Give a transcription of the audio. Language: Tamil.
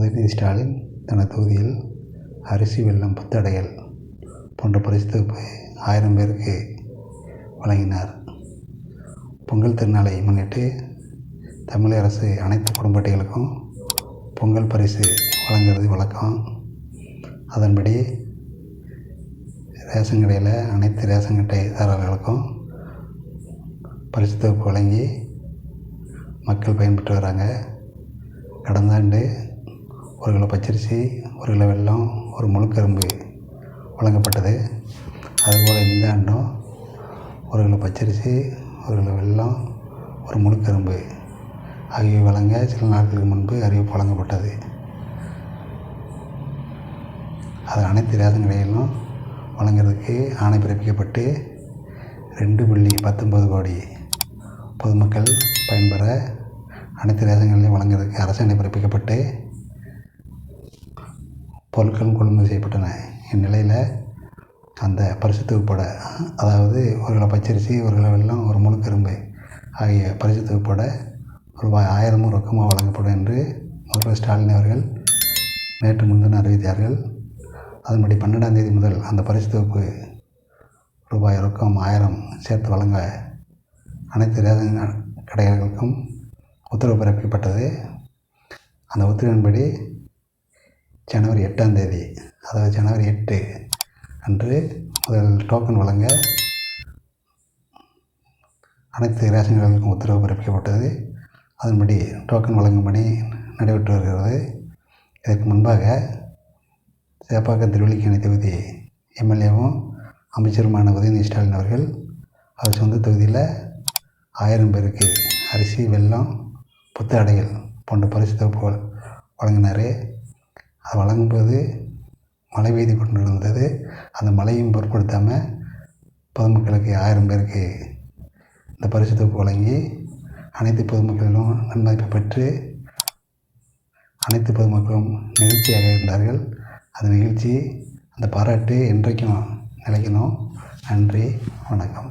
உதயநிதி ஸ்டாலின் தனது தொகுதியில் அரிசி வெல்லம் புத்தடையல் போன்ற பரிசு தொகுப்பை ஆயிரம் பேருக்கு வழங்கினார். பொங்கல் திருநாளை முன்னிட்டு தமிழக அரசு அனைத்து குடும்ப அட்டைகளுக்கும் பொங்கல் பரிசு வழங்குறது வழக்கம். அதன்படி ரேஷன் கடையில் அனைத்து ரேஷன் கட்டைதாரர்களுக்கும் பரிசு தொகுப்பு வழங்கி மக்கள் பயன்பெற்று வராங்க. கடந்த ஆண்டு ஒரு கிலோ பச்சரிசி ஒரு கிலோ வெல்லம் ஒரு முழுக்கரும்பு வழங்கப்பட்டது. அதுபோல் இந்த ஆண்டும் ஒரு கிலோ பச்சரிசி ஒரு கிலோ வெல்லம் ஒரு முழுக்கரும்பு ஆகியவை வழங்க சில நாட்களுக்கு முன்பு அறிவிப்பு வழங்கப்பட்டது. அது அனைத்து ரேஷன் கடைகளிலும் வழங்குறதுக்கு ஆணை பிறப்பிக்கப்பட்டு ரெண்டு புள்ளி பத்தொம்பது கோடி பொதுமக்கள் பயன்பெற அனைத்து ரேஷன் வழங்குறதுக்கு அரசாணை பிறப்பிக்கப்பட்டு பொருட்களும் கொள்முதல் செய்யப்பட்டன. இந்நிலையில் அந்த பரிசு தொகுப்போட அதாவது ஒரு கிலோ பச்சரிசி ஒரு கிலோ வெல்லம் ஒரு முழுக்கரும்பு ஆகிய பரிசுத்துவப்பட தொகுப்போட ரூபாய் ஆயிரமும் ரொக்கமாக வழங்கப்படும் என்று முதல்வர் ஸ்டாலின் அவர்கள் நேற்று முன்தினம் அறிவித்தார்கள். அதன்படி பன்னெண்டாம் தேதி முதல் அந்த பரிசு தொகுப்பு ரூபாய் ரொக்கம் ஆயிரம் சேர்த்து வழங்க அனைத்து ரேஷன் கடைகளுக்கும் உத்தரவு பிறப்பிக்கப்பட்டது. அந்த உத்தரவின்படி ஜனவரி எட்டாம் தேதி அதாவது ஜனவரி எட்டு அன்று முதல் டோக்கன் வழங்க அனைத்து ரேஷன் கடைகளுக்கும் உத்தரவு பிறப்பிக்கப்பட்டது. அதன்படி டோக்கன் வழங்கும் பணி நடைபெற்று வருகிறது. இதற்கு முன்பாக சேப்பாக்கம் திருவள்ளிக்கணி தொகுதி எம்எல்ஏவும் அமைச்சருமான உதயநிதி ஸ்டாலின் அவர்கள் அவர் சொந்த தொகுதியில் ஆயிரம் பேருக்கு அரிசி வெல்லம் புத்தாடைகள் போன்ற பரிசு தொகுப்புகள் வழங்கினார். அது வழங்கும்போது மழை பெய்து கொண்டு இருந்தது அந்த மழையும் பொருட்படுத்தாமல் பொதுமக்களுக்கு ஆயிரம் பேருக்கு இந்த பரிசு தொகுப்பு வழங்கி அனைத்து பொதுமக்களிலும் நன்மதிப்பு பெற்று அனைத்து பொதுமக்களும் நிகழ்ச்சியாக இருந்தார்கள். அந்த நிகழ்ச்சி அந்த பாராட்டு என்றைக்கும் நிலைக்கணும். நன்றி வணக்கம்.